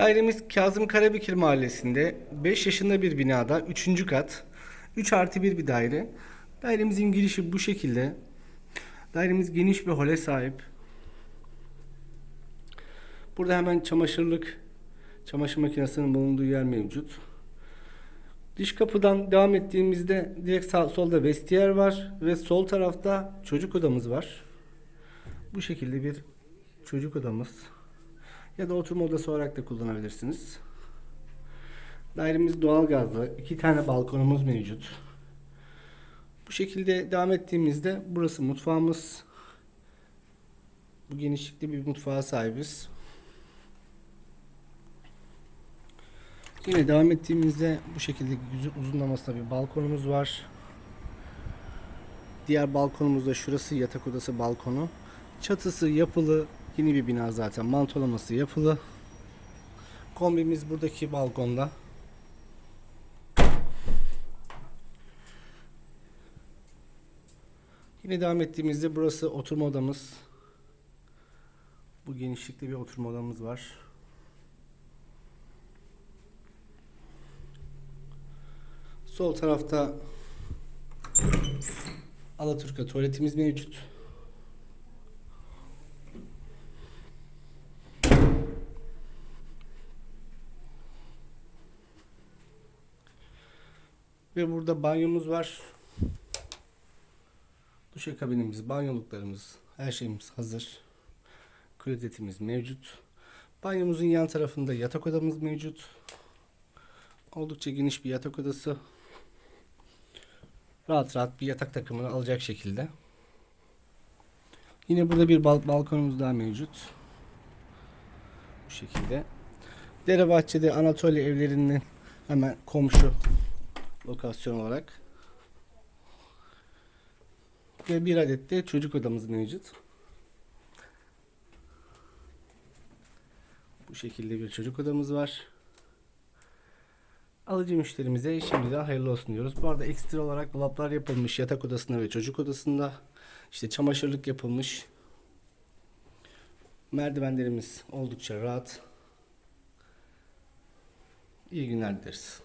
Dairemiz Kazım Karabekir Mahallesi'nde 5 yaşında bir binada 3. kat 3 artı 1 bir daire. Dairemizin girişi bu şekilde. Dairemiz geniş bir hole sahip. Burada hemen çamaşırlık, çamaşır makinesinin bulunduğu yer mevcut. Dış kapıdan devam ettiğimizde direkt sağ, solda vestiyer var ve sol tarafta çocuk odamız var. Bu şekilde bir çocuk odamız. Ya da oturma odası olarak da kullanabilirsiniz. Dairemiz doğal gazlı. iki tane balkonumuz mevcut. Bu şekilde devam ettiğimizde burası mutfağımız. Bu genişlikte bir mutfağa sahibiz. Yine devam ettiğimizde bu şekilde uzunlamasına bir balkonumuz var. Diğer balkonumuz da şurası yatak odası balkonu. Çatısı yapılı. Yeni bir bina zaten. Mantolaması yapılı. Kombimiz buradaki balkonda. Yine devam ettiğimizde burası oturma odamız. Bu genişlikte bir oturma odamız var. Sol tarafta Alaturka tuvaletimiz mevcut. Ve burada banyomuz var. Duşakabinimiz, banyoluklarımız, her şeyimiz hazır. Klozetimiz mevcut. Banyomuzun yan tarafında yatak odamız mevcut. Oldukça geniş bir yatak odası. Rahat rahat bir yatak takımını alacak şekilde. Yine burada bir bal- balkonumuz daha mevcut. Bu şekilde. Dere bahçede Anatolia evlerinin hemen komşu lokasyon olarak. Ve bir adet de çocuk odamız mevcut. Bu şekilde bir çocuk odamız var. Alıcı müşterimize şimdiden hayırlı olsun diyoruz. Bu arada ekstra olarak dolaplar yapılmış yatak odasında ve çocuk odasında. İşte çamaşırlık yapılmış. Merdivenlerimiz oldukça rahat. İyi günler dileriz.